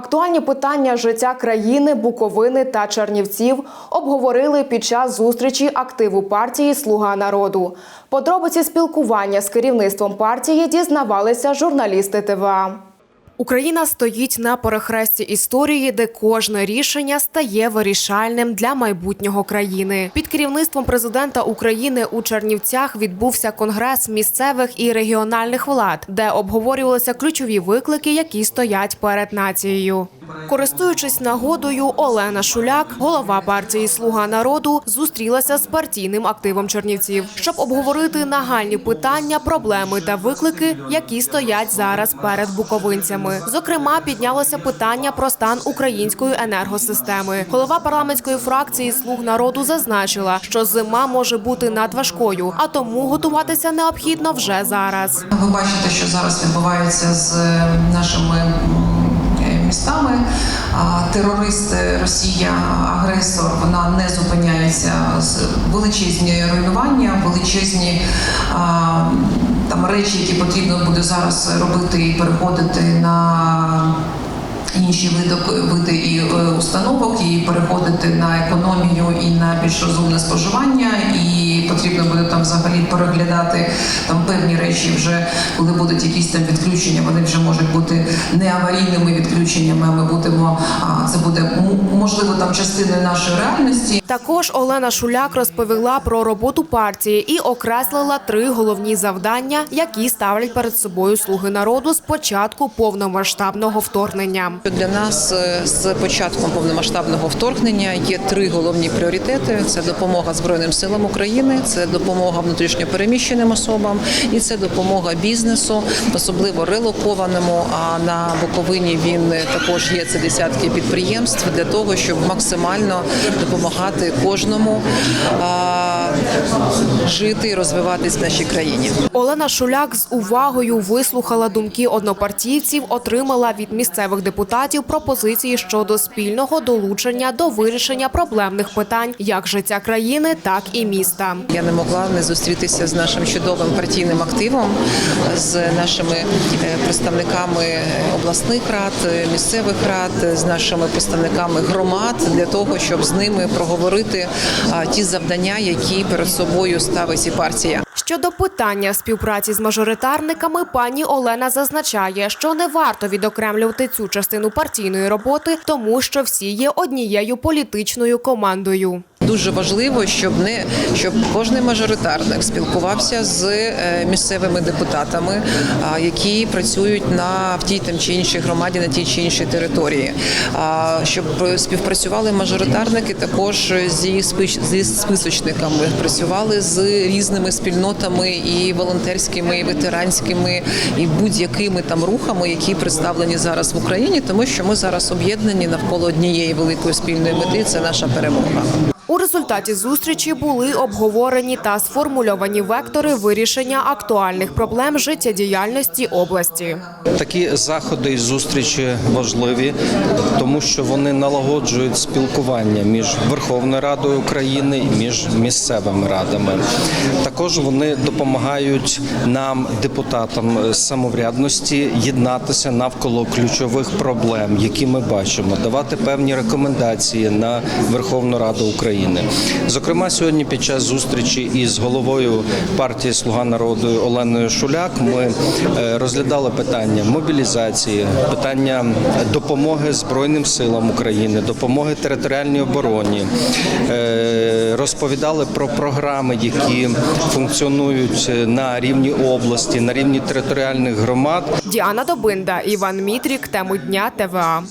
Актуальні питання життя країни, Буковини та Чернівців обговорили під час зустрічі активу партії Слуга народу. Подробиці спілкування з керівництвом партії дізнавалися журналісти ТВА. Україна стоїть на перехресті історії, де кожне рішення стає вирішальним для майбутнього країни. Під керівництвом президента України у Чернівцях відбувся конгрес місцевих і регіональних влад, де обговорювалися ключові виклики, які стоять перед нацією. Користуючись нагодою, Олена Шуляк, голова партії Слуга народу, зустрілася з партійним активом Чернівців, щоб обговорити нагальні питання, проблеми та виклики, які стоять зараз перед буковинцями. Зокрема, піднялося питання про стан української енергосистеми. Голова парламентської фракції Слуг народу зазначила, що зима може бути надважкою, а тому готуватися необхідно вже зараз. Ви бачите, що зараз відбувається з е, нашими містами. Терористи, е, Росія, агресор, вона не зупиняється з величезні руйнування, величезні там речі, які потрібно буде зараз робити і переходити на. Інші види, види і е, установок, і переходити на економію і на більш розумне споживання, і потрібно буде там взагалі переглядати там певні речі, вже коли будуть якісь там відключення, вони вже можуть бути не аварійними відключеннями. А ми будемо це буде можливо там частиною нашої реальності. Також Олена Шуляк розповіла про роботу партії і окреслила три головні завдання, які ставлять перед собою слуги народу з початку повномасштабного вторгнення. Для нас е, з початком повномасштабного вторгнення є три головні пріоритети: це допомога Збройним силам України, це допомога внутрішньопереміщеним особам і це допомога бізнесу, особливо релокованому. А на Буковині він також є. Це десятки підприємств для того, щоб максимально допомагати кожному жити і розвиватись в нашій країні. Олена Шуляк з увагою вислухала думки однопартійців, отримала від місцевих депутатів пропозиції щодо спільного долучення до вирішення проблемних питань як життя країни, так і міста. Я не могла не зустрітися з нашим чудовим партійним активом, з нашими е, представниками обласних рад, місцевих рад, з нашими представниками громад для того, щоб з ними проговорити ті завдання, які перед собою ставить і партія. Щодо питання співпраці з мажоритарниками, пані Олена зазначає, що не варто відокремлювати цю частину партійної роботи, тому що всі є однією політичною командою. Дуже важливо, щоб не щоб кожний мажоритарник спілкувався з е, місцевими депутатами, які працюють на в тій там чи іншій громаді, на тій чи іншій території. Щоб співпрацювали мажоритарники також зі зі списочниками, працювали з різними спільнотами і волонтерськими, і ветеранськими, і будь-якими там рухами, які представлені зараз в Україні, тому що ми зараз об'єднані навколо однієї великої спільної мети. Це наша перемога. У результаті зустрічі були обговорені та сформульовані вектори вирішення актуальних проблем життєдіяльності області. Такі заходи і зустрічі важливі, тому що вони налагоджують спілкування між Верховною Радою України і між місцевими радами. Також вони допомагають нам, депутатам самоврядності, єднатися навколо ключових проблем, які ми бачимо, давати певні рекомендації на Верховну Раду України. Зокрема, сьогодні під час зустрічі із головою партії Слуга народу Оленою Шуляк ми е, розглядали питання мобілізації, питання допомоги Збройним силам України, допомоги територіальній обороні. Е, Розповідали про програми, які функціонують на рівні області, на рівні територіальних громад. Діана Добинда, Іван Мітрік, тему дня ТВА.